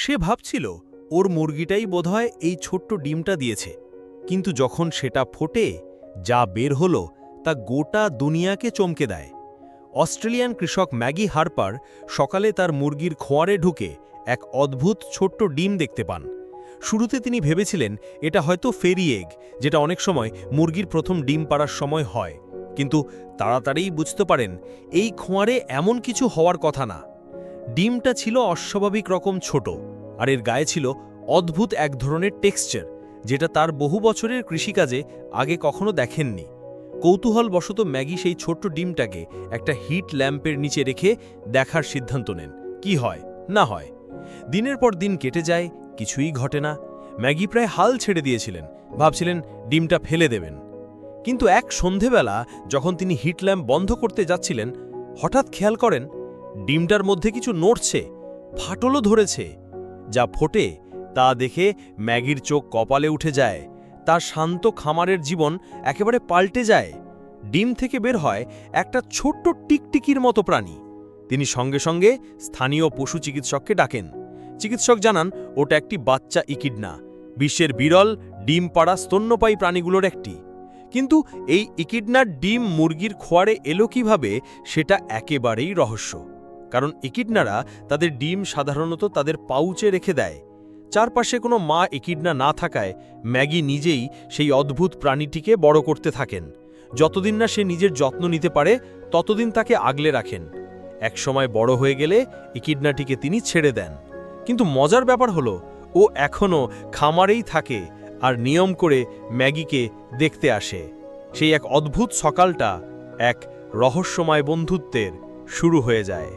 সে ভাবছিল, ওর মুরগিটাই বোধহয় এই ছোট্ট ডিমটা দিয়েছে। কিন্তু যখন সেটা ফোটে, যা বের হলো, তা গোটা দুনিয়াকে চমকে দেয়। অস্ট্রেলিয়ান কৃষক ম্যাগি হারপার সকালে তার মুরগির খোঁয়ারে ঢুকে এক অদ্ভুত ছোট্ট ডিম দেখতে পান। শুরুতে তিনি ভেবেছিলেন, এটা হয়তো ফেরি এগ, যেটা অনেক সময় মুরগির প্রথম ডিম পাড়ার সময় হয়। কিন্তু তাড়াতাড়িই বুঝতে পারেন, এই খোঁয়ারে এমন কিছু হওয়ার কথা না। ডিমটা ছিল অস্বাভাবিক রকম ছোট। আর এর গায়ে ছিল অদ্ভুত এক ধরনের টেক্সচার যেটা তার বহু বছরের কৃষিকাজে আগে কখনো দেখেননি। কৌতূহলবশত ম্যাগি সেই ছোট্ট ডিমটাকে একটা হিট ল্যাম্পের নিচে রেখে দেখার সিদ্ধান্ত নেন, কি হয়, না হয়। দিনের পর দিন কেটে যায়, কিছুই ঘটে না। ম্যাগি প্রায় হাল ছেড়ে দিয়েছিলেন, ভাবছিলেন ডিমটা ফেলে দেবেন। কিন্তু এক সন্ধেবেলা যখন তিনি হিট ল্যাম্প বন্ধ করতে যাচ্ছিলেন, হঠাৎ খেয়াল করেন, ডিমটার মধ্যে কিছু নড়ছে, ফাটলও ধরেছে। যা ফোটে তা দেখে ম্যাগির চোখ কপালে উঠে যায়। তার শান্ত খামারের জীবন একেবারে পাল্টে যায়। ডিম থেকে বের হয় একটা ছোট্ট টিকটিকির মতো প্রাণী। তিনি সঙ্গে সঙ্গে স্থানীয় পশু চিকিৎসককে ডাকেন। চিকিৎসক জানান, ওটা একটি বাচ্চা ইকিডনা। বিশ্বের বিরল ডিম পাড়া স্তন্যপায়ী প্রাণীগুলোর একটি। কিন্তু এই ইকিডনার ডিম মুরগির খোয়ারে এলো কীভাবে সেটা একেবারেই রহস্য। কারণ ইকিডনারা তাদের ডিম সাধারণত তাদের পাউচে রেখে দেয়। চারপাশে কোনো মা ইকিডনা না থাকায় ম্যাগি নিজেই সেই অদ্ভুত প্রাণীটিকে বড় করতে থাকেন। যতদিন না সে নিজের যত্ন নিতে পারে, ততদিন তাকে আগলে রাখেন। একসময় বড় হয়ে গেলে ইকিডনাটিকে তিনি ছেড়ে দেন। কিন্তু মজার ব্যাপার হলো, ও এখনও খামারেই থাকে আর নিয়ম করে ম্যাগিকে দেখতে আসে। সেই এক অদ্ভুত সকালটা এক রহস্যময় বন্ধুত্বের শুরু হয়ে যায়।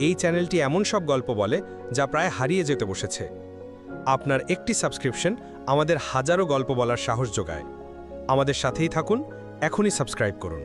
এই চ্যানেলটি এমন সব গল্প বলে যা প্রায় হারিয়ে যেতে বসেছে। আপনার একটি সাবস্ক্রিপশন আমাদের হাজারো গল্প বলার সাহস যোগায়। আমাদের সাথেই থাকুন, এখনই সাবস্ক্রাইব করুন।